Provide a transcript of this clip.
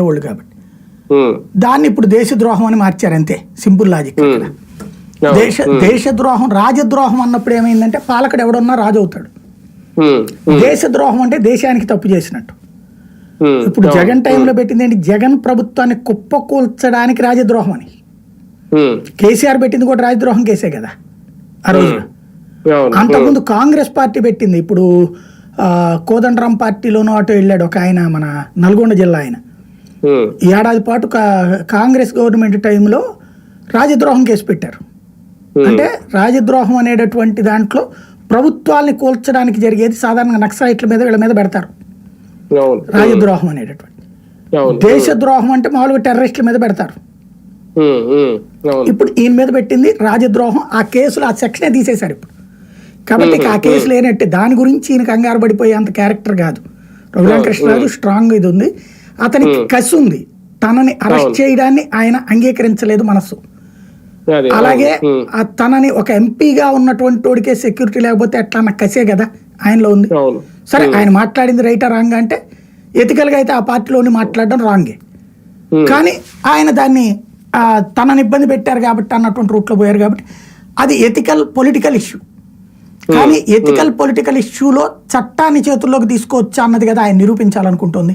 ఉండేవాళ్ళు కాబట్టి. దాన్ని ఇప్పుడు దేశద్రోహం అని మార్చారు అంతే. సింపుల్ లాజిక్ దేశ దేశద్రోహం రాజద్రోహం అన్నప్పుడు ఏమైందంటే పాలకుడు ఎవడున్నా రాజు అవుతాడు. దేశద్రోహం అంటే దేశానికి తప్పు చేసినట్టు. ఇప్పుడు జగన్ టైంలో పెట్టింది ఏంటి? జగన్ ప్రభుత్వాన్ని కుప్పకూల్చడానికి రాజద్రోహం అని. కేసీఆర్ పెట్టింది కూడా రాజద్రోహం కేసే కదా? ఆ రోజున. అంతకుముందు కాంగ్రెస్ పార్టీ పెట్టింది. ఇప్పుడు కోదండరాం పార్టీలోనూ అటు వెళ్ళాడు ఒక ఆయన మన నల్గొండ జిల్లా ఆయన. ఏడాది పాటు కాంగ్రెస్ గవర్నమెంట్ టైంలో రాజద్రోహం కేసు పెట్టారు. అంటే రాజద్రోహం అనేటటువంటి దాంట్లో ప్రభుత్వాల్ని కూల్చడానికి జరిగేది సాధారణంగా నక్సలైట్ల మీద వీళ్ళ మీద పెడతారు. రాజద్రోహం అనేటటువంటి. దేశద్రోహం అంటే మామూలుగా టెర్రరిస్టుల మీద పెడతారు. ఇప్పుడు ఈయన మీద పెట్టింది రాజద్రోహం ఆ కేసులు ఆ సెక్షనే తీసేశారు ఇప్పుడు. కాబట్టి ఆ కేసు లేనట్టే దాని గురించి ఈయన కంగారు పడిపోయే అంత క్యారెక్టర్ కాదు. రఘురామకృష్ణరాజు స్ట్రాంగ్ ఇది ఉంది. అతనికి కసి ఉంది. తనని అరెస్ట్ చేయడాన్ని ఆయన అంగీకరించలేదు మనస్సు అలాగే తనని ఒక ఎంపీగా ఉన్నటువంటి వాడికే సెక్యూరిటీ లేకపోతే ఎట్లా అన్న కసే కదా ఆయనలో ఉంది. సరే ఆయన మాట్లాడింది రైటా రాంగ్ అంటే ఎథికల్గా అయితే ఆ పార్టీలోని మాట్లాడడం రాంగే. కానీ ఆయన దాన్ని తనని ఇబ్బంది పెట్టారు కాబట్టి అన్నటువంటి రూట్లో పోయారు కాబట్టి అది ఎథికల్ పొలిటికల్ ఇష్యూ. కానీ ఎథికల్ పొలిటికల్ ఇష్యూలో చట్టాన్ని చేతుల్లోకి తీసుకోవచ్చా అన్నది కదా ఆయన నిరూపించాలనుకుంటుంది.